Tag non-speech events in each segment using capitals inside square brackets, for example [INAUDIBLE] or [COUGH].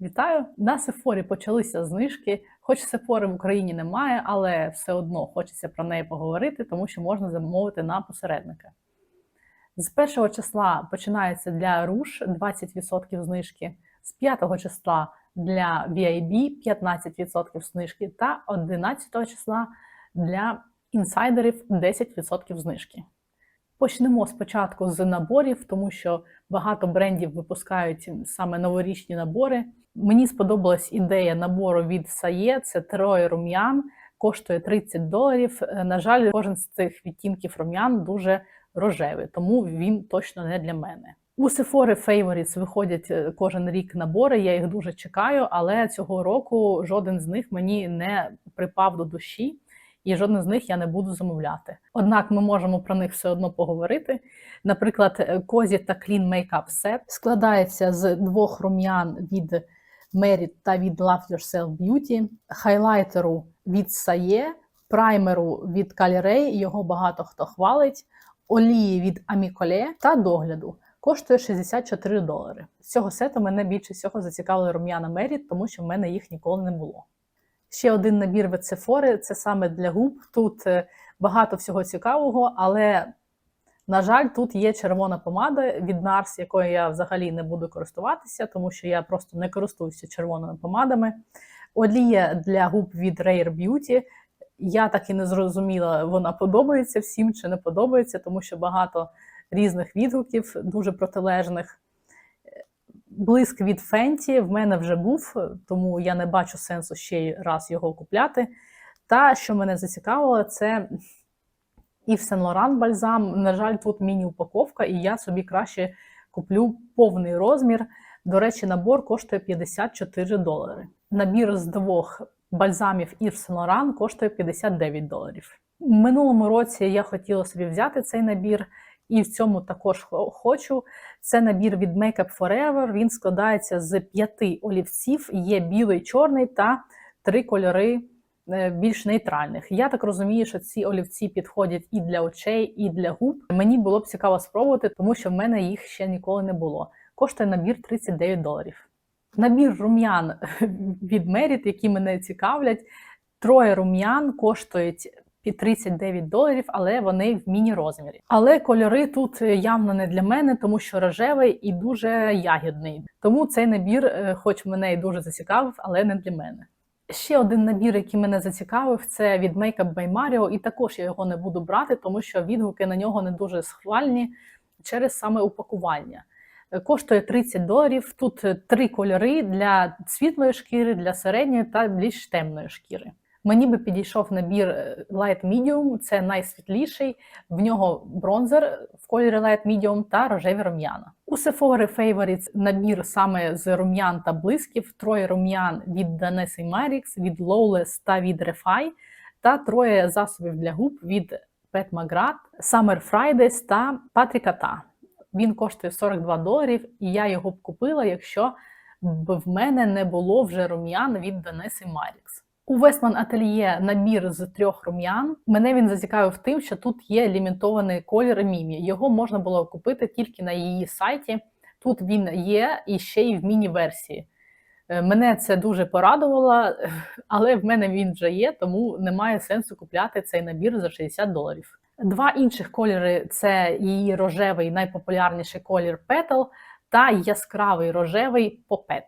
Вітаю! На Сефорі почалися знижки. Хоч Сефори в Україні немає, але все одно хочеться про неї поговорити, тому що можна замовити на посередника. З першого числа починається для руш 20% знижки, з 5 числа для VIB 15% знижки та 11 числа для інсайдерів 10% знижки. Почнемо спочатку з наборів, тому що багато брендів випускають саме новорічні набори. Мені сподобалась ідея набору від Сає. Це троє рум'ян, коштує 30 доларів. Е, На жаль, кожен з цих відтінків рум'ян дуже рожевий, тому він точно не для мене. У Sephora Favorites виходять е, кожен рік набори. Я їх дуже чекаю, але цього року жоден з них мені не припав до душі і жоден з них я не буду замовляти. Однак ми можемо про них все одно поговорити. Наприклад, Козі та Clean Makeup Set складається з двох рум'ян від Merit та від Love Yourself Beauty, хайлайтеру від Saye, праймеру від Caliray, його багато хто хвалить, олії від Amicole та догляду. Коштує 64 долари. Цього сету мене більше всього зацікавили рум'яна Merit, тому що в мене їх ніколи не було. Ще один набір від це саме для губ. Тут е, багато всього цікавого, але, на жаль, тут є червона помада від NARS, якою я взагалі не буду користуватися, тому що я просто не користуюся червоними помадами. Олія для губ від Rare Beauty. Я так і не зрозуміла, вона подобається всім чи не подобається, тому що багато різних відгуків, дуже протилежних. Блиск від Фенті в мене вже був, тому я не бачу сенсу ще раз його купляти. Та, що мене зацікавило, це Yves Saint Laurent бальзам. На жаль, тут міні-упаковка, і я собі краще куплю повний розмір. До речі, набор коштує 54 долари. Набір з двох бальзамів Yves Saint Laurent коштує 59 доларів. Минулому році я хотіла собі взяти цей набір. І в цьому також хочу. Це набір від Makeup Forever. Він складається з п'яти олівців, є білий, чорний та три кольори більш нейтральних. Я так розумію, що ці олівці підходять і для очей, і для губ. Мені було б цікаво спробувати, тому що в мене їх ще ніколи не було. Коштує набір 39 доларів. Набір рум'ян [LAUGHS] від Merit, які мене цікавлять. Троє рум'ян коштують під 39 доларів, але вони в міні-розмірі. Але кольори тут явно не для мене, тому що рожевий і дуже ягідний. Тому цей набір, хоч мене і дуже зацікавив, але не для мене. Ще один набір, який мене зацікавив, це від Makeup by Mario, і також я його не буду брати, тому що відгуки на нього не дуже схвальні через саме упакування. Коштує 30 доларів. Тут три кольори для світлої шкіри, для середньої та більш темної шкіри. Мені би підійшов набір Light Medium, це найсвітліший. В нього бронзер в кольорі Light Medium та рожеві рум'яна. У Sephora Favorites набір саме з рум'ян та блисків, троє рум'ян від Danessa Marix, від Lawless та від Refy, та троє засобів для губ від Pet McGrath, Summer Fridays та Patrick Ta. Він коштує 42 доларів, і я його б купила, якщо б в мене не було вже рум'ян від Danessa Marix. У Westman Atelier набір з трьох рум'ян. Мене він зацікавив тим, що тут є лімітований колір Мімі. Його можна було купити тільки на її сайті. Тут він є і ще й в міні-версії. Мене це дуже порадувало, [LAUGHS] але в мене він вже є, тому немає сенсу купляти цей набір за 60 доларів. Два інших кольори це її рожевий, найпопулярніший колір Petal та яскравий рожевий Popet.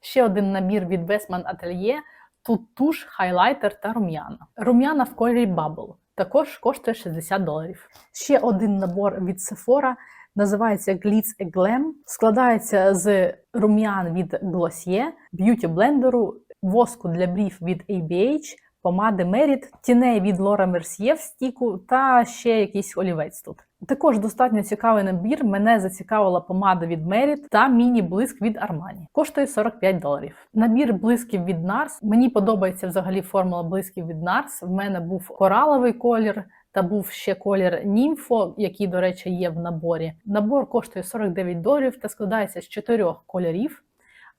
Ще один набір від Westman Atelier – Тут туш, хайлайтер та рум'яна. Рум'яна в кольорі Bubble. Також коштує 60 доларів. Ще один набор від Sephora називається Glitz a Glam. Складається з рум'ян від Glossier, б'юті блендеру, воску для брів від ABH, помади Merit, тіней від Laura Mercier в стіку та ще якийсь олівець тут. Також достатньо цікавий набір. Мене зацікавила помада від Merit та міні-блиск від Armani. Коштує 45 доларів. Набір блисків від NARS. Мені подобається взагалі формула блисків від NARS. В мене був кораловий колір. Та був ще колір Німфо, який, до речі, є в наборі. Набор коштує 49 доларів та складається з чотирьох кольорів: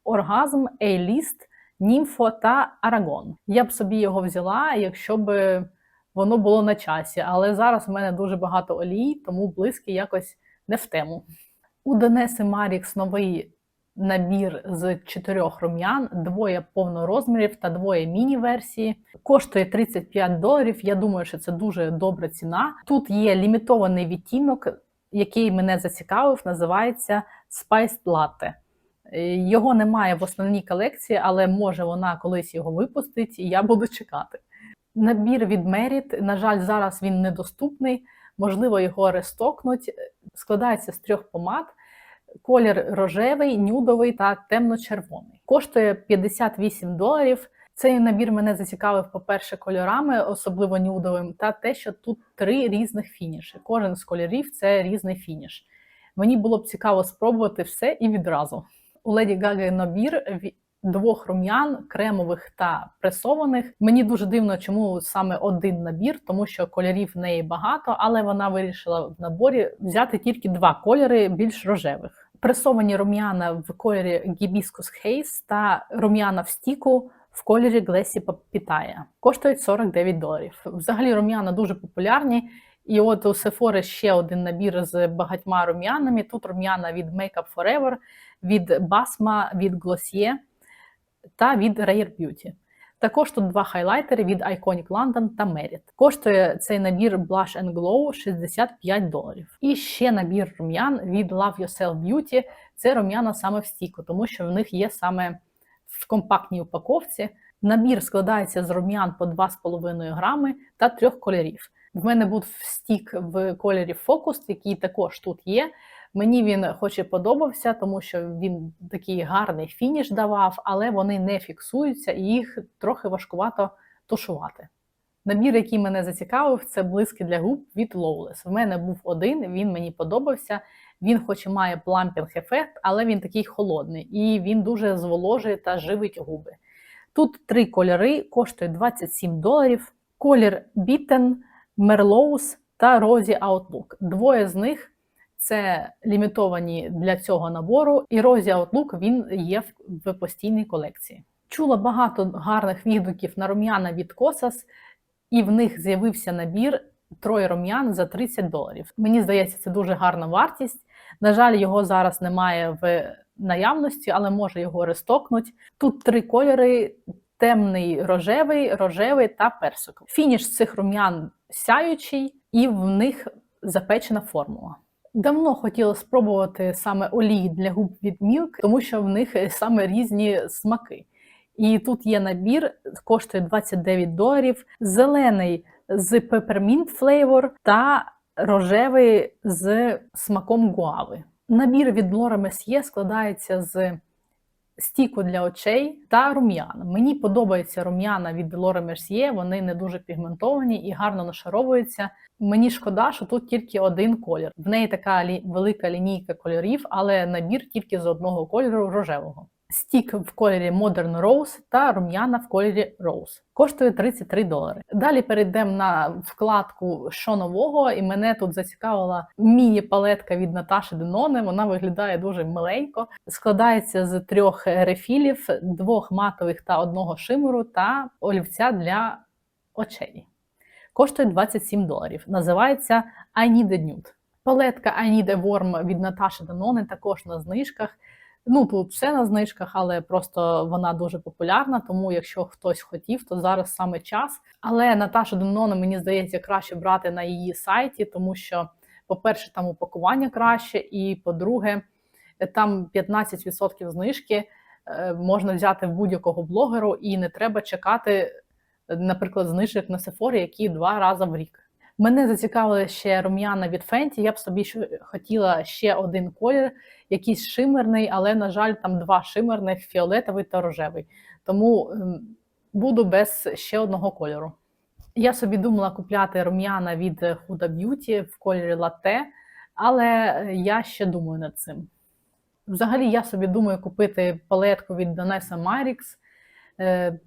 оргазм, A-ліст, Німфо та Арагон. Я б собі його взяла, якщо б воно було на часі. Але зараз в мене дуже багато олій, тому блиски якось не в тему. У Денеси Марікс новий набір з чотирьох рум'ян, двоє повнорозмірів та двоє міні-версії. Коштує 35 доларів. Я думаю, що це дуже добра ціна. Тут є лімітований відтінок, який мене зацікавив, називається Spiced Latte. Його немає в основній колекції, але може вона колись його випустить, і я буду чекати. Набір від Merit, на жаль, зараз він недоступний. Можливо, його рестокнуть. Складається з трьох помад. Колір рожевий, нюдовий та темно-червоний. Коштує 58 доларів. Цей набір мене зацікавив, по-перше, кольорами, особливо нюдовим, та те, що тут три різних фініші. Кожен з кольорів це різний фініш. Мені було б цікаво спробувати все і відразу. У Леді Гаги набір двох рум'ян, кремових та пресованих. Мені дуже дивно, чому саме один набір, тому що кольорів в неї багато, але вона вирішила в наборі взяти тільки два кольори більш рожевих. Пресовані рум'яна в кольорі Hibiscus Haze та рум'яна в стіку в кольорі Глесі Питає. Коштують 49 доларів. Взагалі рум'яна дуже популярні. І от у Sephora ще один набір з багатьма рум'янами. Тут рум'яна від Makeup Forever, від Basma, від Glossier та від Rare Beauty. Також тут два хайлайтери від Iconic London та Merit. Коштує цей набір Blush and Glow 65 доларів. І ще набір рум'ян від Love Yourself Beauty. Це рум'яна саме в стіку, тому що в них є саме в компактній упаковці. Набір складається з рум'ян по 2,5 грами та трьох кольорів. В мене був стік в кольорі Focus, який також тут є. Мені він хоч і подобався, тому що він такий гарний фініш давав, але вони не фіксуються і їх трохи важкувато тушувати. Набір, який мене зацікавив, це блиски для губ від Lowless. В мене був один, він мені подобався. Він, хоч і має плампінг ефект, але він такий холодний і він дуже зволожує та живить губи. Тут три кольори, коштує 27 доларів. Колір Bitten, Merlot та Rosy Outlook. Двоє з них це лімітовані для цього набору, і Rosy Outlook він є в, постійній колекції. Чула багато гарних відгуків на рум'яна від Kosas, і в них з'явився набір троє рум'ян за 30 доларів. Мені здається, це дуже гарна вартість. На жаль, його зараз немає в наявності, але може його рестокнуть. Тут три кольори: темний рожевий, рожевий та персиковий. Фініш цих рум'ян сяючий, і в них запечена формула. Давно хотіла спробувати саме олії для губ від Milk, тому що в них саме різні смаки. І тут є набір, коштує 29 доларів, зелений з peppermint flavor та рожевий з смаком гуави. Набір від Laura Mercier складається з стіку для очей та рум'яна. Мені подобаються рум'яна від Laura Mercier, вони не дуже пігментовані і гарно нашаровуються. Мені шкода, що тут тільки один колір. В неї така велика лінійка кольорів, але набір тільки з одного кольору рожевого. Стік в кольорі Modern Rose та рум'яна в кольорі Rose. Коштує 33 долари. Далі перейдемо на вкладку що нового, і мене тут зацікавила міні-палетка від Наташі Деноне. Вона виглядає дуже миленько. Складається з трьох рефілів, двох матових та одного шимеру та олівця для очей. Коштує 27 доларів. Називається I Need a Nude. Палетка I Need a Warm від Наташі Деноне також на знижках. Ну, все на знижках, але просто вона дуже популярна, тому якщо хтось хотів, то зараз саме час. Але Наташу Денона, мені здається, краще брати на її сайті, тому що, по-перше, там упакування краще, і по-друге, там 15% знижки е, можна взяти в будь-якого блогеру, і не треба чекати, наприклад, знижок на Sephora, які два рази в рік. Мене зацікавили ще рум'яна від Fenty, Я б собі хотіла ще один колір, якийсь шимерний, але, на жаль, там два шимерних фіолетовий та рожевий. Тому ем, буду без ще одного кольору. Я собі думала купляти рум'яна від Huda Beauty в кольорі латте, але я ще думаю над цим. Взагалі, я собі думаю купити палетку від Danessa Marix, е,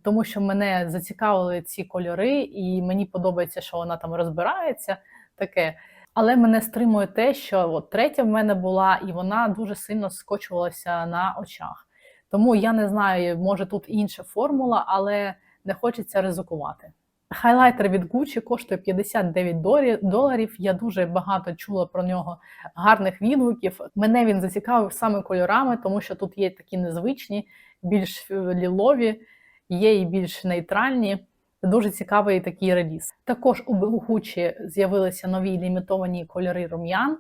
тому що мене зацікавили ці кольори, і мені подобається, що вона там розбирається. Таке. Але мене стримує те, що от третя в мене була, і вона дуже сильно скочувалася на очах. Тому я не знаю, може тут інша формула, але не хочеться ризикувати. Хайлайтер від Gucci коштує 59 долі- доларів. Я дуже багато чула про нього гарних відгуків. Мене він зацікавив саме кольорами, тому що тут є такі незвичні, більш е, лілові, є і більш нейтральні. Дуже цікавий такий реліз. Також у Gucci з'явилися нові лімітовані кольори рум'ян: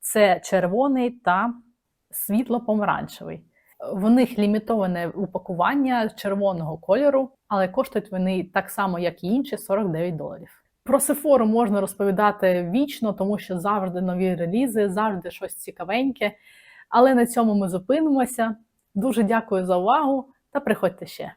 це червоний та світло-помаранчевий. В них лімітоване упакування червоного кольору, але коштують вони так само, як і інші 49 доларів. Про Sephora можна розповідати вічно, тому що завжди нові релізи, завжди щось цікавеньке. Але на цьому ми зупинимося. Дуже дякую за увагу та приходьте ще.